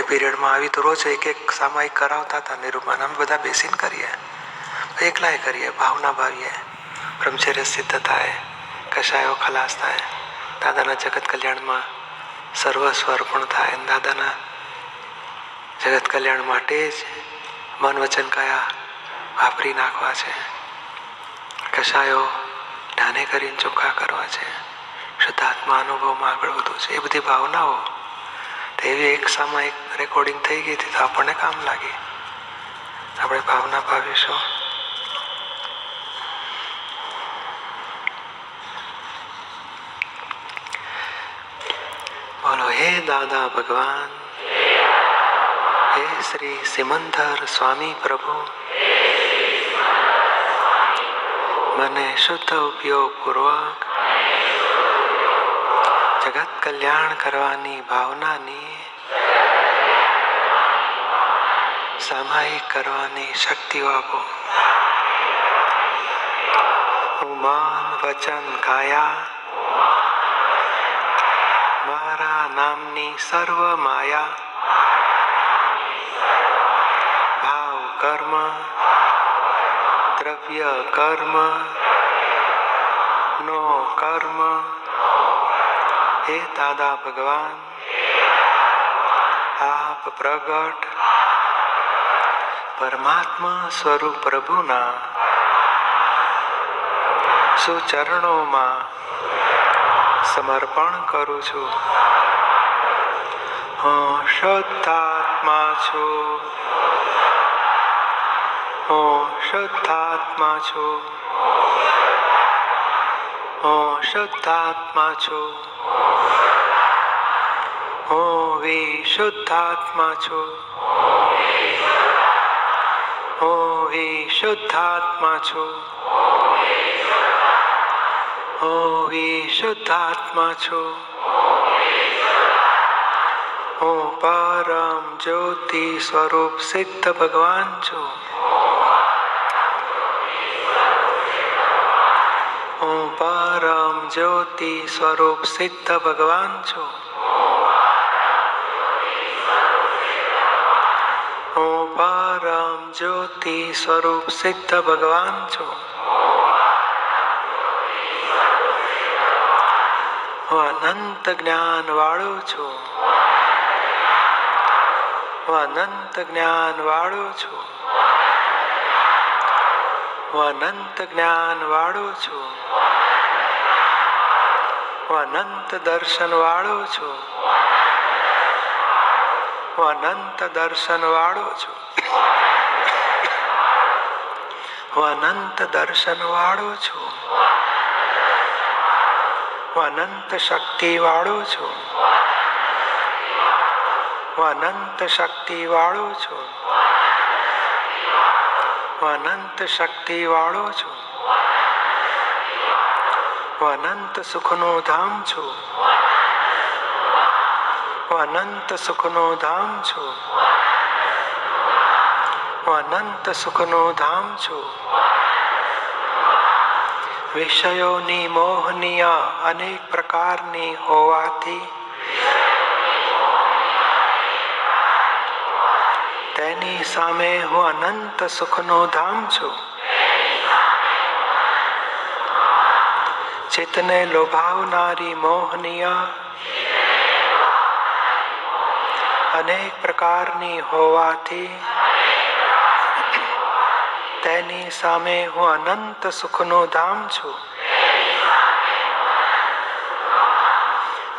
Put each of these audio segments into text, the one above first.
એ પીરિયડમાં આવી તો રોજ એક એક સામાયિક કરાવતા હતા નિરૂપણ અમે બધા બેસીને કરીએ. એકલાય કરીએ, ભાવના ભાવીએ. બ્રહ્મચર્ય સિદ્ધ થાય, કશાયો ખલાસ થાય. દાદાના જગત કલ્યાણમાં સર્વસ્વ અર્પણ થાય. દાદાના જગત કલ્યાણ માટે જ મન વચન કયા વાપરી નાખવા છે. કશાયો ધ્યાને કરીને ચોખ્ખા કરવા છે. શુદ્ધાત્મા અનુભવમાં આગળ વધવું છે. એ બધી ભાવનાઓ તો એવી એક સામાયિક રેકોર્ડિંગ થઈ ગઈ હતી તો આપણને કામ લાગી. આપણે ભાવના ભાવીશું. બોલો, હે દાદા ભગવાન. હે શ્રી સિમંદર સ્વામી પ્રભુ. મને શુદ્ધ ઉપયોગ પૂર્વક જગત કલ્યાણ કરવાની ભાવનાની સામાયિક કરવાની શક્તિ આપો. હું મન વચન કાયા મારા નામની સર્વ માયા. ભાવ કર્મ. દ્રવ્ય કર્મ. નો કર્મ. હે દાદા ભગવાન. આપ પ્રગટ. પરમાત્મા સ્વરૂપ પ્રભુના સુચરણોમાં સમર્પણ કરું છું. હું શુદ્ધાત્મા છું. હું શુદ્ધાત્મા છું. હું શુદ્ધાત્મા છું. હું વિશુદ્ધાત્મા છું. હું વિશુદ્ધાત્મા છું. હું વિશુદ્ધાત્મા છું. હું પરમ જ્યોતિ સ્વરૂપ સિદ્ધ ભગવાન છું. હું પરમ જ્યોતિ સ્વરૂપ સિદ્ધ ભગવાન છું હું પરમ જ્યોતિ સ્વરૂપ સિદ્ધ ભગવાન છું. હું અનંત જ્ઞાન વાળો છું. હું અનંત જ્ઞાન વાળો છું. હું અનંત જ્ઞાન વાળો છું. હું અનંત દર્શન વાળો છું. હું અનંત દર્શન વાળો છું. હું અનંત દર્શન વાળો છું. હું અનંત શક્તિ વાળો છું. હું અનંત શક્તિ વાળો છું. હું અનંત શક્તિ વાળો છું. હું અનંત સુખનું ધામ છું. અનંત સુખનો ધામ છું હું અનંત સુખનો ધામ છું વિષયોની મોહનીય અનેક પ્રકારની હોવાથી તેની સામે હું અનંત સુખનો ધામ છું ચિત્તને લોભાવનારી મોહનીય અનેક પ્રકારની હોવાથી તેની સામે હું અનંત સુખનો ધામ છું.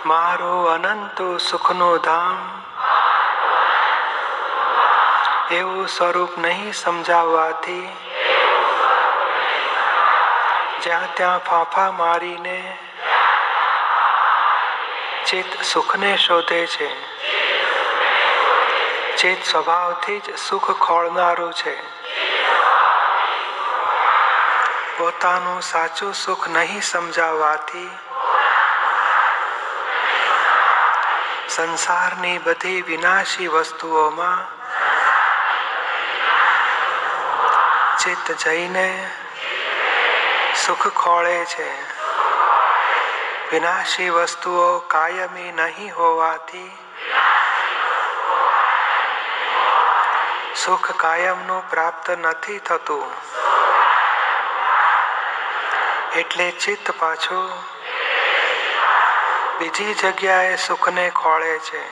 મારું અનંત સુખનો ધામ એવું સ્વરૂપ નહીં સમજાવવાથી જ્યાં ત્યાં ફાંફા મારીને ચિત્ત સુખને શોધે છે. ચિત્ત સ્વભાવથી જ સુખ ખોળનારું છે. પોતાનું સાચું સુખ નહીં સમજાવવાથી સંસારની બધી વિનાશી વસ્તુઓમાં ચિત્ત જઈને સુખ ખોળે છે. વિનાશી વસ્તુઓ કાયમી નહીં હોવાથી સુખ કાયમનું પ્રાપ્ત નથી થતું. એટલે ચિત્ત પાછું બીજી જગ્યાએ સુખને ખોળે છે.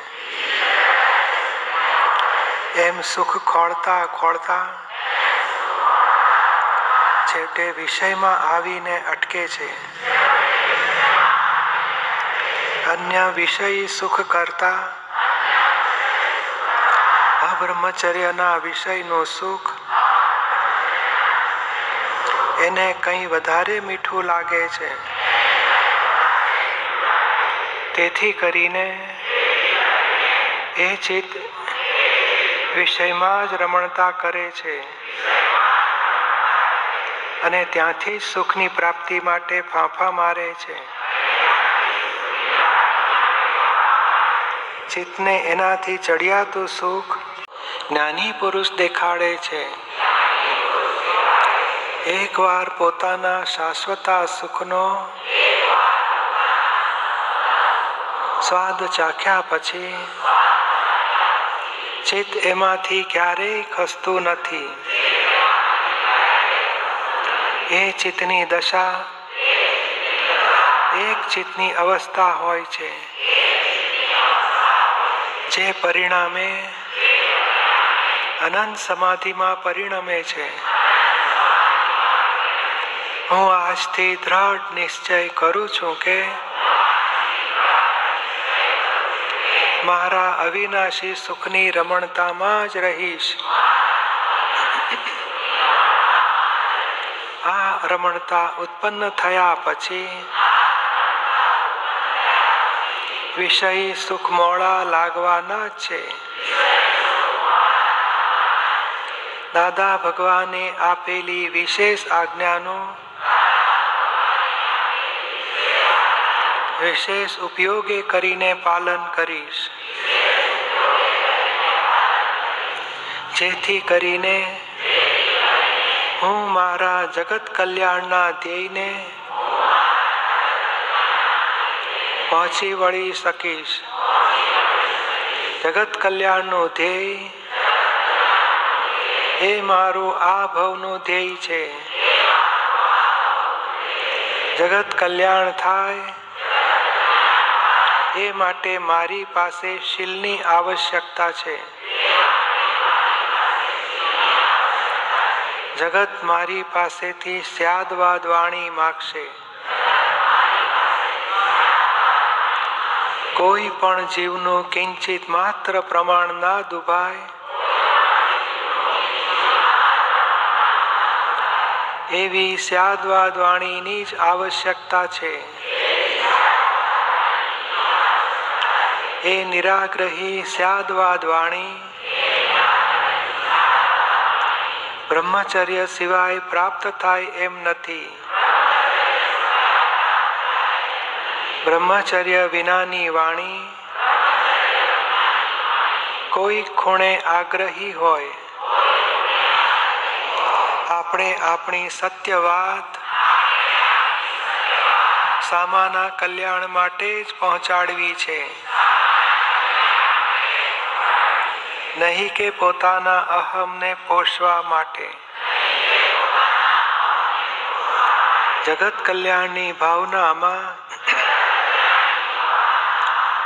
એમ સુખ ખોળતા ખોળતા છેવટે વિષયમાં આવીને અટકે છે. અન્ય વિષય સુખ કરતા અબ્રહ્મચર્યના વિષયનું સુખ એને કંઈ વધારે મીઠું લાગે છે? તેથી કરીને એ ચિત્ત વિષયમાં જ રમણતા કરે છે. અને ત્યાંથી જ સુખની પ્રાપ્તિ માટે ફાંફા મારે છે. ચિત્તને એનાથી ચડિયાતું સુખ જ્ઞાની પુરુષ દેખાડે છે. એકવાર પોતાના શાશ્વતા સુખનો સ્વાદ ચાખ્યા પછી ચિત્ત એમાંથી ક્યારેય ખસતું નથી. એ ચિત્તની દશા એક ચિત્તની અવસ્થા હોય છે. જે પરિણામે અનંત સમાધિમાં પરિણમે છે. હું આજથી દ્રઢ નિશ્ચય કરું છું કે મારા અવિનાશી સુખની રમણતામાં જ રહીશ. આ રમણતા ઉત્પન્ન થયા પછી વિષય સુખ મોળા લાગવાના છે. દાદા ભગવાને આપેલી વિશેષ આજ્ઞાનો વિશેષ ઉપયોગે કરીને પાલન કરીશ. જેથી કરીને હું મારા જગત કલ્યાણના ધ્યેયને પહોંચી વળી શકીશ. જગત કલ્યાણનું ધ્યેય એ મારું આ ભવનું ધ્યેય છે. જગત કલ્યાણ થાય. એ માટે મારી પાસે શીલની આવશ્યકતા છે. જગત મારી પાસેથી સ્યાદવાદ વાણી માગશે. કોઈ પણ જીવનું કિંચિત માત્ર પ્રમાણ ના દુભાય. એવી સ્યાદવાદ વાણીની જ આવશ્યકતા છે. એ નિરાગ્રહી સ્યાદવાદ વાણી બ્રહ્મચર્ય સિવાય પ્રાપ્ત થાય એમ નથી. બ્રહ્મચર્ય વિનાની વાણી કોઈ ખૂણે આગ્રહી હોય. આપણે આપણી સત્ય વાત સામાના કલ્યાણ માટે જ પહોંચાડવી છે. નહીં કે પોતાના અહમને પોષવા માટે. જગત કલ્યાણની ભાવનામાં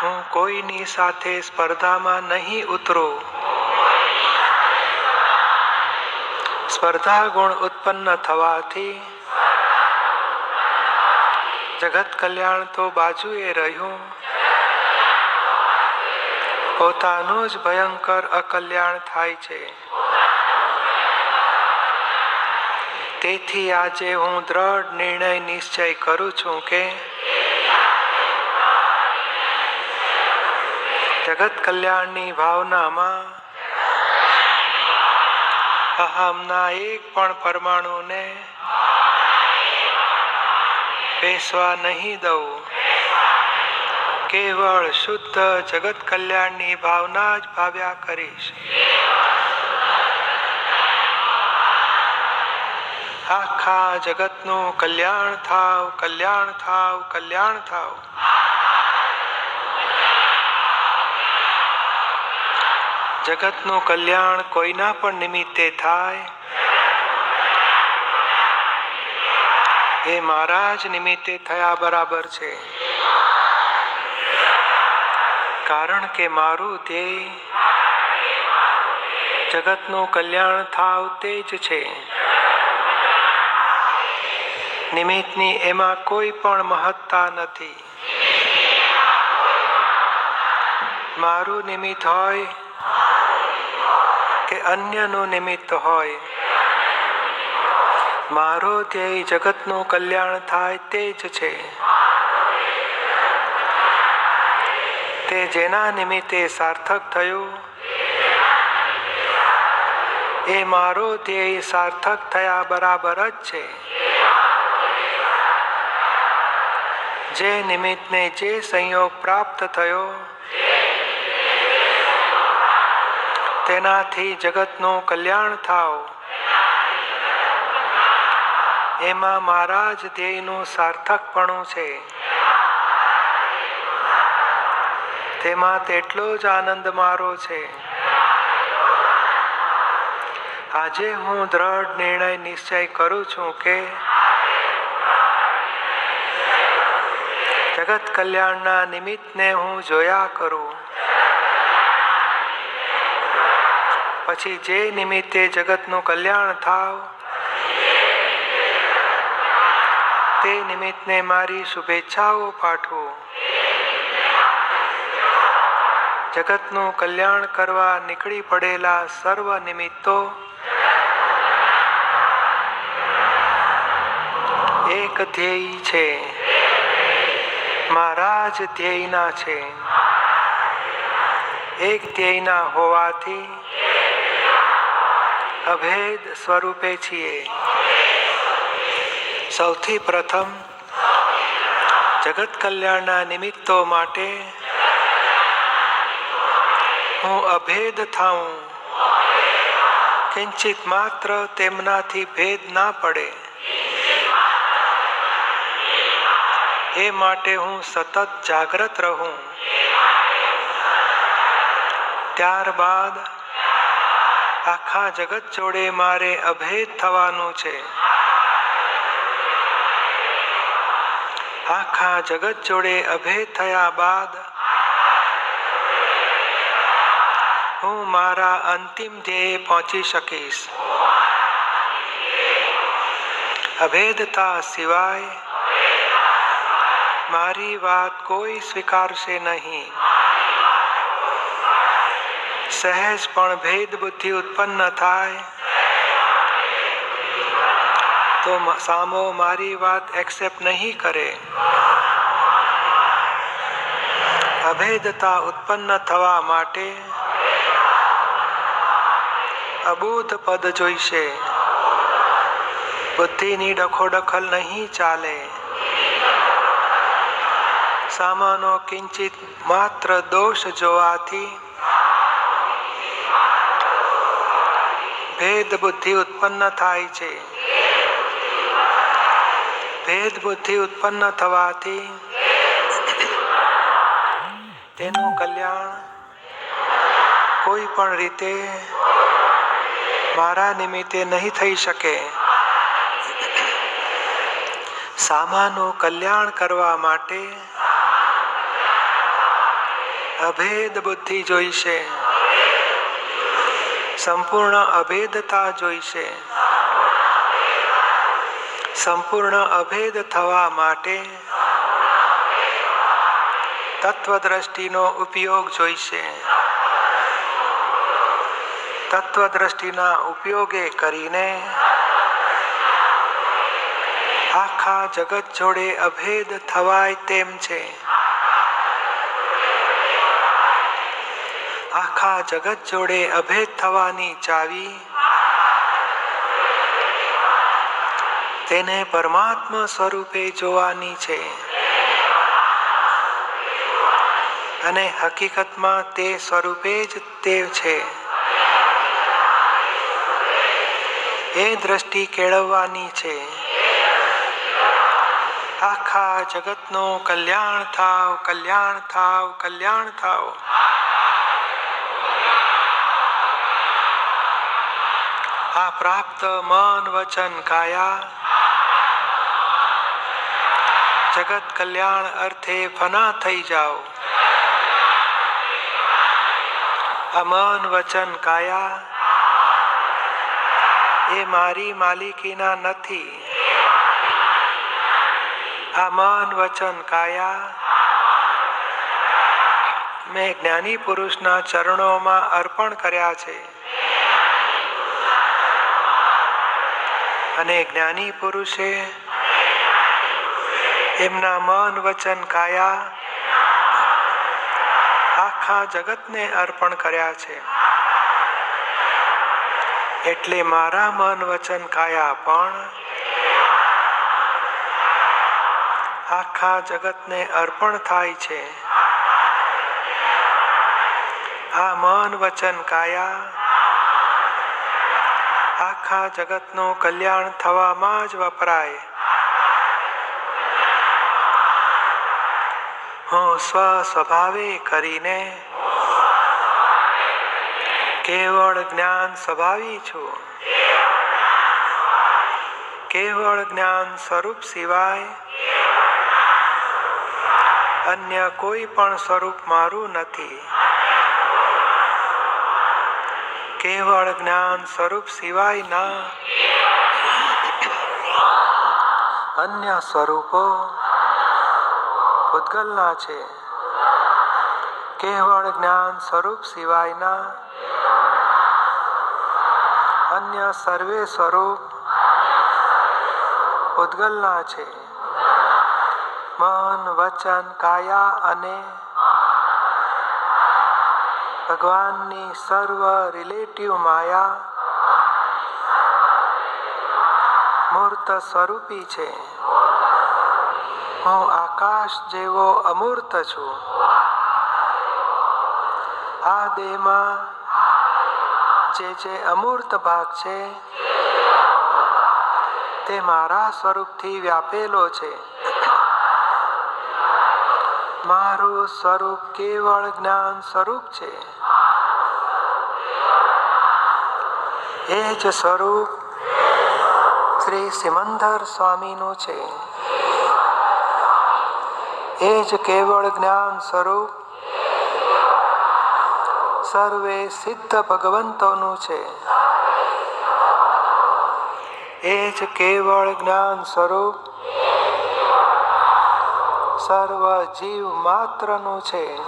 હું કોઈની સાથે સ્પર્ધામાં નહીં ઉતરું. સ્પર્ધા ગુણ ઉત્પન્ન થવાથી જગત કલ્યાણ તો બાજુએ રહ્યું. પોતાનું જ ભયંકર અકલ્યાણ થાય છે. તેથી આજે હું દ્રઢ નિર્ણય નિશ્ચય કરું છું કે જગત કલ્યાણની ભાવનામાં અહમના એક પણ પરમાણુને પેશવા નહીં દઉં. કેવળ શુદ્ધ જગત કલ્યાણની ભાવના જ ભાવ્યા કરીશ. આખા જગતનું કલ્યાણ થાવ કલ્યાણ થાવ કલ્યાણ થાવ. જગતનું કલ્યાણ કોઈના પણ નિમિત્તે થાય. એ મારા જ નિમિત્તે થયા બરાબર છે. કારણ કે મારું ધ્યેય જગતનું કલ્યાણ થાવ તે જ છે. નિમિત્તની એમાં કોઈ પણ મહત્તા નથી. મારું નિમિત્ત હોય કે અન્યનું નિમિત્ત હોય. મારો ધ્યેય જગતનું કલ્યાણ થાય તે જ છે. તે જેના નિમિત્તે સાર્થક થયું. એ મારો ધ્યેય સાર્થક થયા બરાબર જ છે. જે નિમિત્તને જે સંયોગ પ્રાપ્ત થયો તેનાથી જગતનું કલ્યાણ થાવ. એમાં મારા જ ધ્યેયનું સાર્થકપણું છે. તેમાં તેટલો જ આનંદ મારો છે. આજે હું દ્રઢ નિર્ણય નિશ્ચય કરું છું કે જગત કલ્યાણના નિમિત્તને હું જોયા કરું. પછી જે નિમિત્તે જગતનું કલ્યાણ થાવ, તે નિમિત્તને મારી શુભેચ્છાઓ પાઠવો. જગતનું કલ્યાણ કરવા નીકળી પડેલા સર્વ નિમિત્તો, એક ધ્યેય છે. મારા જ ધ્યેયના છે. એક ધ્યેયના હોવાથી અભેદ સ્વરૂપે છીએ. સૌથી પ્રથમ જગત કલ્યાણના નિમિત્તો માટે હું અભેદ થાઉં. કિંચિત માત્ર તેમનાથી ભેદ ના પડે. એ માટે હું સતત જાગ્રત રહું. ત્યારબાદ આખા જગત જોડે મારે અભેદ થવાનું છે. આખા જગત જોડે અભેદ થયા બાદ હું મારા અંતિમ ધ્યેય પહોંચી શકીશ. અભેદતા સિવાય મારી વાત કોઈ સ્વીકારશે નહીં. સહેજ પણ ભેદ બુદ્ધિ ઉત્પન્ન થાય. તો સામો મારી વાત એક્સેપ્ટ નહીં કરે. અભેદતા ઉત્પન્ન થવા માટે અબોધ પદ જોઈશે. બુદ્ધિની ડખોડખલ નહીં ચાલે. સામાનો કિંચિત માત્ર દોષ જોવાથી ભેદ બુદ્ધિ ઉત્પન્ન થાય છે. ભેદ બુદ્ધિ ઉત્પન્ન થવાથી તેનું કલ્યાણ કોઈ પણ રીતે મારા નિમિત્તે નહીં થઈ શકે. સામાનું કલ્યાણ કરવા માટે અભેદ બુદ્ધિ જોઈશે. સંપૂર્ણ અભેદતા જોઈશે. સંપૂર્ણ અભેદ થવા માટે તત્વદ્રષ્ટિનો ઉપયોગ જોઈશે. તત્વદ્રષ્ટિના ઉપયોગે કરીને આખા જગત જોડે અભેદ થવાય તેમ છે. આખા જગત જોડે અભેદ થવાની ચાવી. તેને પરમાત્મા સ્વરૂપે જોવાની છે. અને હકીકતમાં તે સ્વરૂપે જ તે છે. એ દ્રષ્ટિ કેળવવાની છે. આખા જગતનું કલ્યાણ થાવ કલ્યાણ થાવ કલ્યાણ થાવ. આ પ્રાપ્ત મન વચન કાયા જગત કલ્યાણ અર્થે ફના થઈ જાઓ આ વચન કાયા એ મારી માલિકીના નથી આ મન વચન કાયા મેં જ્ઞાની પુરુષના ચરણોમાં અર્પણ કર્યા છે અને જ્ઞાની પુરુષે એમના મન વચન કાયા, આખા જગતને અર્પણ કર્યા છે. એટલે મારા મન વચન કાયા પણ આખા જગતને અર્પણ થાય છે. આ મન વચન કાયા આખા જગતનું કલ્યાણ થવામાં જ વપરાય. હું સ્વ સ્વભાવે કરીને કેવળ જ્ઞાન સ્વભાવી છું. કેવળ જ્ઞાન સ્વરૂપ સિવાય અન્ય કોઈ પણ સ્વરૂપ મારું નથી. કેવળ જ્ઞાન સ્વરૂપ સિવાયના અન્ય સ્વરૂપો પૂતગલના છે. કેવળ જ્ઞાન સ્વરૂપ સિવાયના અન્ય સર્વે સ્વરૂપ પૂતગલના છે. મન, વચન, કાયા અને ભગવાનની સર્વ રિલેટિવ માયા મૂર્ત સ્વરૂપી છે. હું આકાશ જેવો અમૂર્ત છું. આ દેહમાં જે જે અમૂર્ત ભાગ છે, તે મારા સ્વરૂપથી વ્યાપેલો છે. મારું સ્વરૂપ કેવળ જ્ઞાન સ્વરૂપ છે. એ જ સ્વરૂપ શ્રી સિમંદર સ્વામીનું છે. એ જ કેવળ જ્ઞાન સ્વરૂપ સર્વે સિદ્ધ ભગવંતોનું છે. એ જ કેવળ જ્ઞાન સ્વરૂપ સર્વ જીવ માત્રનું છે.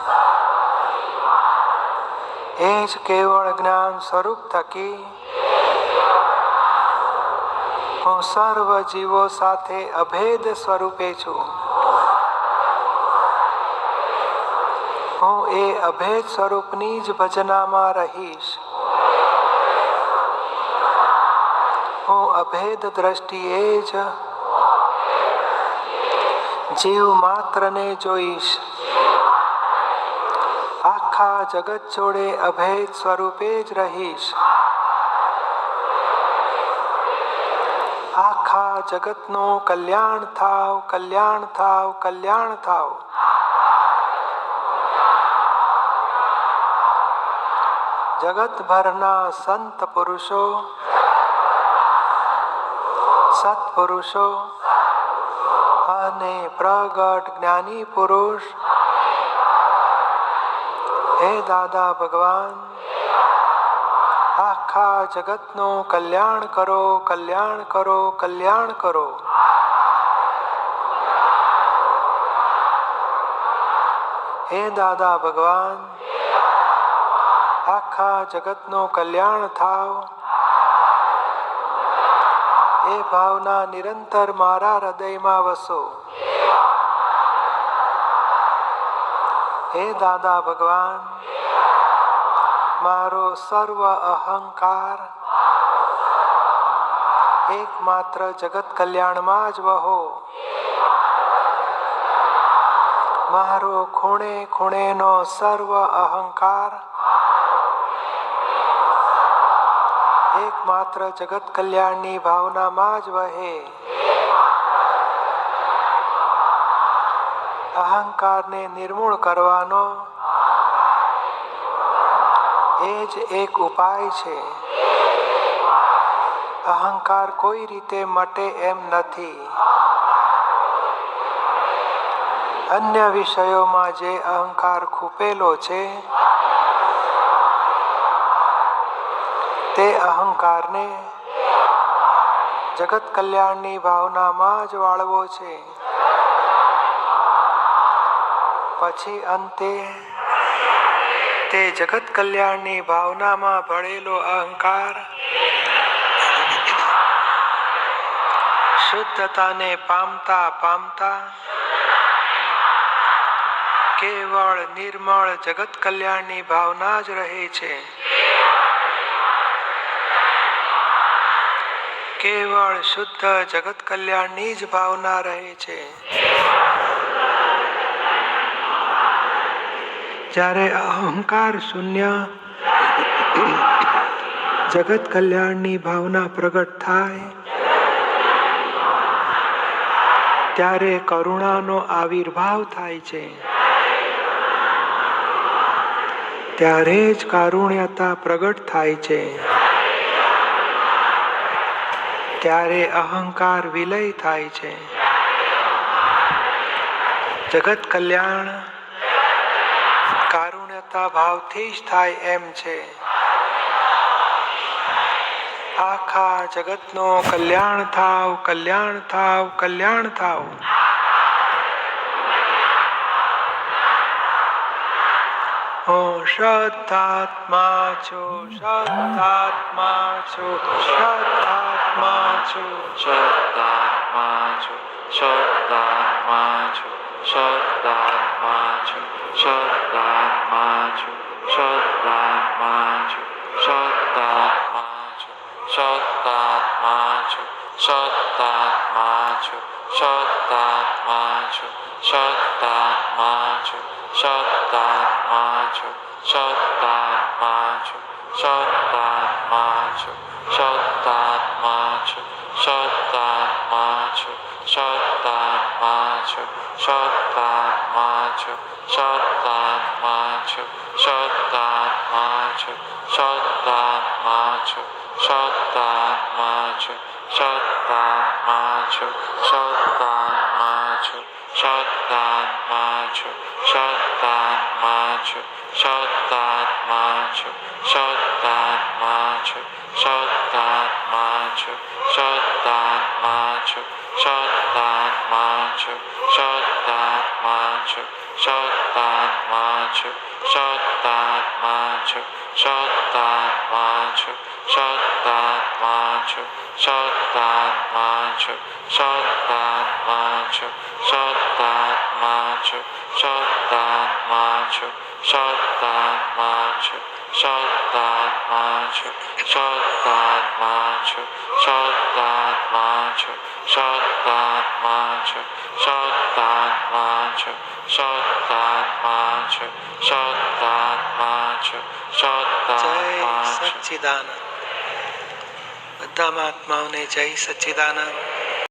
એ જ કેવળ જ્ઞાન સ્વરૂપ થકી હું સર્વ જીવો સાથે અભેદ સ્વરૂપે છું. હું એ અભેદ સ્વરૂપની જ ભજનામાં રહીશ. હું અભેદ દ્રષ્ટિએ જ જીવ માત્રને જોઈશ. આખા જગત જોડે અભેદ સ્વરૂપે જ રહીશ. આખા જગતનું કલ્યાણ થાવ કલ્યાણ થાવ કલ્યાણ થાવ. જગતભરના સંત પુરુષો, સત્પુરુષો અને પ્રગટ જ્ઞાની પુરુષ, હે દાદા ભગવાન આખા જગતનું કલ્યાણ કરો કલ્યાણ કરો કલ્યાણ કરો. હે દાદા ભગવાન, આખા જગતનું કલ્યાણ થાવ. એ ભાવના નિરંતર મારા હૃદયમાં વસો. હે દાદા ભગવાન મારો સર્વ અહંકાર. એકમાત્ર જગત કલ્યાણમાં જ વહો. મારો ખૂણે ખૂણેનો સર્વ અહંકાર. એકમાત્ર જગત કલ્યાણની ભાવનામાં જ વહે. અહંકારને નિર્મૂળ કરવાનો. એ જ એક ઉપાય છે. અહંકાર કોઈ રીતે મટે એમ નથી. અન્ય વિષયોમાં જે અહંકાર ખૂપેલો છે, તે અહંકારને જગત કલ્યાણની ભાવનામાં જ વાળવો છે. પછી અંતે તે જગત કલ્યાણની ભાવનામાં ભળેલો અહંકાર. શુદ્ધતાને પામતા પામતા. કેવળ નિર્મળ જગત કલ્યાણની ભાવના જ રહે છે. કેવળ શુદ્ધ જગત કલ્યાણની જ ભાવના રહે છે. જ્યારે અહંકાર શૂન્ય જગત કલ્યાણની ભાવના પ્રગટ થાય ત્યારે કરુણાનો આવિર્ભાવ થાય છે ત્યારે જ કારુણ્યતા પ્રગટ થાય છે ત્યારે અહંકાર વિલય થાય છે જગત કલ્યાણ કારુણ્યતા ભાવથી જ થાય એમ છે. આખા જગતનો કલ્યાણ થાવ કલ્યાણ થાવ કલ્યાણ થાવ. હું શુદ્ધાત્મા છો શુદ્ધાત્મા છો શુદ્ધાત્મા છો. શુદ્ધાત્મા છો શુદ્ધાત્મા છું. Shut that match. Shut that match shut down macho, shut down macho, shut down macho, shut down macho, shut down macho, shut down macho, shut down macho, shut down macho, shut macho, shut down macho, shut down macho, shut down macho, shut down macho, shut down macho, shut down macho, shut down macho, shut down macho, shut down macho, shut down macho, shut down macho, shut down macho, shut down macho, shut down macho. Shantan mantra, Shantan mantra, Shantan mantra, Shantan mantra, Shantan mantra, Shantan mantra. સચ્ચિદાનંદ બધા મહાત્માઓને જય સચ્ચિદાનંદ